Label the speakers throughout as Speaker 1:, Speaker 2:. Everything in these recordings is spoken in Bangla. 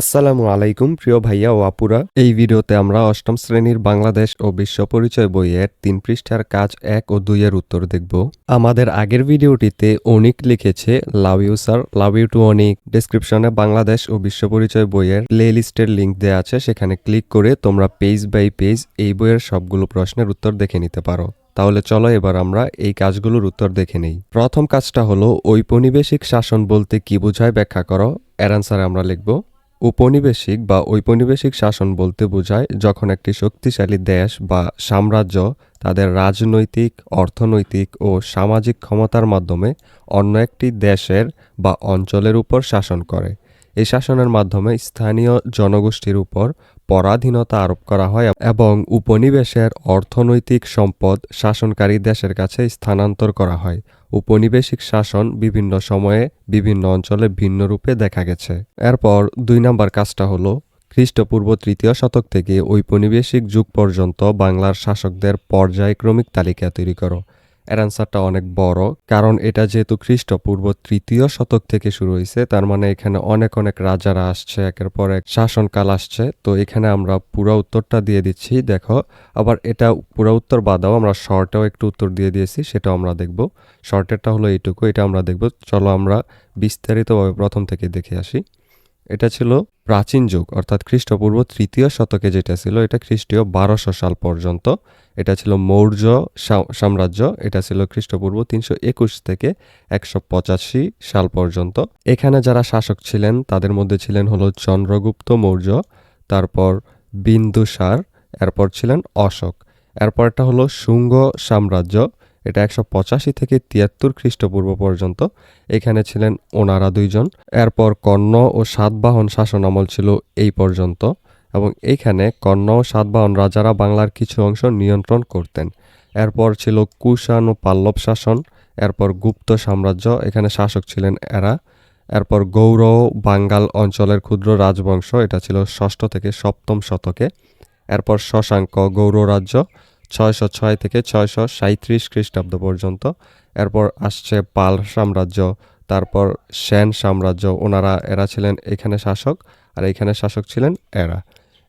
Speaker 1: আসসালামু আলাইকুম, প্রিয় ভাইয়া ও আপুরা। এই ভিডিওতে আমরা অষ্টম শ্রেণির বাংলাদেশ ও বিশ্ব পরিচয় বইয়ের তিন পৃষ্ঠার কাজ এক ও দুইয়ের উত্তর দেখব। আমাদের আগের ভিডিওটিতে অনিক লিখেছে love you sir love you too Anik ডিসক্রিপশনে বাংলাদেশ ও বিশ্ব পরিচয় বইয়ের প্লে লিস্টের লিঙ্ক দেওয়া আছে, সেখানে ক্লিক করে তোমরা পেজ বাই পেজ এই বইয়ের সবগুলো প্রশ্নের উত্তর দেখে নিতে পারো। তাহলে চলো এবার আমরা এই কাজগুলোর উত্তর দেখে নেই। প্রথম কাজটা হলো ঔপনিবেশিক শাসন বলতে কি বোঝায় ব্যাখ্যা করো। এর অ্যান্সারে আমরা লিখব উপনিবেশিক বা ঔপনিবেশিক শাসন বলতে বোঝায় যখন একটি শক্তিশালী দেশ বা সাম্রাজ্য তাদের রাজনৈতিক, অর্থনৈতিক ও সামাজিক ক্ষমতার মাধ্যমে অন্য একটি দেশের বা অঞ্চলের উপর শাসন করে। এই শাসনের মাধ্যমে স্থানীয় জনগোষ্ঠীর উপর পরাধীনতা আরোপ করা হয় এবং উপনিবেশের অর্থনৈতিক সম্পদ শাসনকারী দেশের কাছে স্থানান্তর করা হয়। উপনিবেশিক শাসন বিভিন্ন সময়ে বিভিন্ন অঞ্চলে ভিন্ন রূপে দেখা গেছে। এরপর দুই নাম্বার কাজটা হলো, খ্রিস্টপূর্ব তৃতীয় শতক থেকে ঔপনিবেশিক যুগ পর্যন্ত বাংলার শাসকদের পর্যায়ক্রমিক তালিকা তৈরি করো। এর অ্যান্সারটা অনেক বড়, কারণ এটা যেহেতু খ্রিস্টপূর্ব তৃতীয় শতক থেকে শুরু হয়েছে তার মানে এখানে অনেক অনেক রাজারা আসছে, একের পর এক শাসনকাল আসছে, তো এখানে আমরা পুরো উত্তরটা দিয়ে দিচ্ছি, দেখো, আবার এটা পুরো উত্তর বাদাও আমরা শর্টেও একটু উত্তর দিয়ে দিয়েছি, সেটাও আমরা দেখব শর্টেরটা হলো এইটুকু, এটা আমরা দেখব, চলো আমরা বিস্তারিতভাবে প্রথম থেকে দেখে আসি। এটা ছিল প্রাচীন যুগ, অর্থাৎ খ্রিস্টপূর্ব তৃতীয় শতকে যেটা ছিল, এটা খ্রিস্টীয় বারোশো সাল পর্যন্ত। এটা ছিল মৌর্য সাম্রাজ্য, এটা ছিল খ্রিস্টপূর্ব তিনশো একুশ থেকে একশো পঁচাশি সাল পর্যন্ত। এখানে যারা শাসক ছিলেন, তাদের মধ্যে ছিলেন হলো চন্দ্রগুপ্ত মৌর্য, তারপর বিন্দুসার, এরপর ছিলেন অশোক। এরপরটা হলো শুঙ্গ সাম্রাজ্য এটা একশো পঁচাশি থেকে তিয়াত্তর খ্রিস্টপূর্ব পর্যন্ত। এখানে ছিলেন ওনারা দুইজন। এরপর কর্ণ ও সাতবাহন শাসন আমল ছিল এই পর্যন্ত এবং এইখানে কর্ণ ও সাতবাহন রাজারা বাংলার কিছু অংশ নিয়ন্ত্রণ করতেন। এরপর ছিল কুষাণ ও পাল্লব শাসন। এরপর গুপ্ত সাম্রাজ্য, এখানে শাসক ছিলেন এরা। এরপর গৌর বাঙ্গাল অঞ্চলের ক্ষুদ্র রাজবংশ, এটা ছিল ষষ্ঠ থেকে সপ্তম শতকে। এরপর শশাঙ্ক গৌর রাজ্য ছয়শো ছয় থেকে ছয়শো সাঁত্রিশ খ্রিস্টাব্দ পর্যন্ত। এরপর আসছে পাল সাম্রাজ্য, তারপর সেন সাম্রাজ্য। ওনারা, এরা ছিলেন এখানে শাসক আর এখানে শাসক ছিলেন এরা।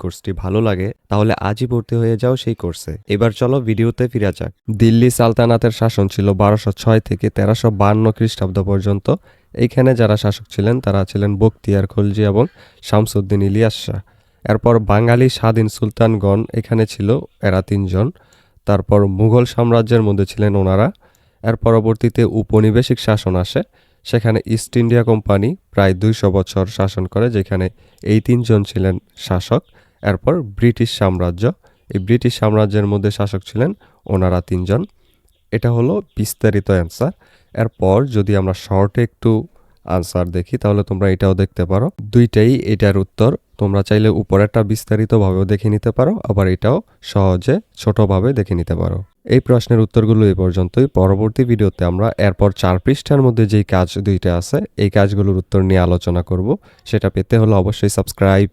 Speaker 1: কোর্সটি ভালো লাগে, তাহলে আজই ভর্তি হয়ে যাও সেই কোর্সে এবার চলো ভিডিওতে ফিরা যাক। দিল্লি সালতানাতের শাসন ছিল বারোশো ছয় থেকে তেরোশো বান্ন খ্রিস্টাব্দ পর্যন্ত। এইখানে যারা শাসক ছিলেন, তারা ছিলেন বখতিয়ার খলজি এবং শামসুদ্দিন ইলিয়াস শাহ। এরপর বাঙালি স্বাধীন সুলতানগণ এখানে ছিল, এরা তিনজন। তারপর মুঘল সাম্রাজ্যের মধ্যে ছিলেন ওনারা। এর পরবর্তীতে উপনিবেশিক শাসন আসে। সেখানে ইস্ট ইন্ডিয়া কোম্পানি প্রায় দুইশো বছর শাসন করে, যেখানে এই তিনজন ছিলেন শাসক। এরপর ব্রিটিশ সাম্রাজ্য। এই ব্রিটিশ সাম্রাজ্যের মধ্যে শাসক ছিলেন ওনারা তিনজন। এটা হলো বিস্তারিত অ্যান্সার এরপর যদি আমরা শর্টে একটু আনসার দেখি, তাহলে তোমরা এটাও দেখতে পারো। দুইটাই এটার উত্তর। তোমরা চাইলে উপরেরটা বিস্তারিতভাবেও দেখে নিতে পারো, আবার এটাও সহজে ছোটভাবে দেখে নিতে পারো। এই প্রশ্নের উত্তরগুলো এই পর্যন্তই। পরবর্তী ভিডিওতে আমরা এরপর চার পৃষ্ঠার মধ্যে যেই কাজ দুইটা আছে, এই কাজগুলোর উত্তর নিয়ে আলোচনা করব। সেটা পেতে হলে অবশ্যই সাবস্ক্রাইব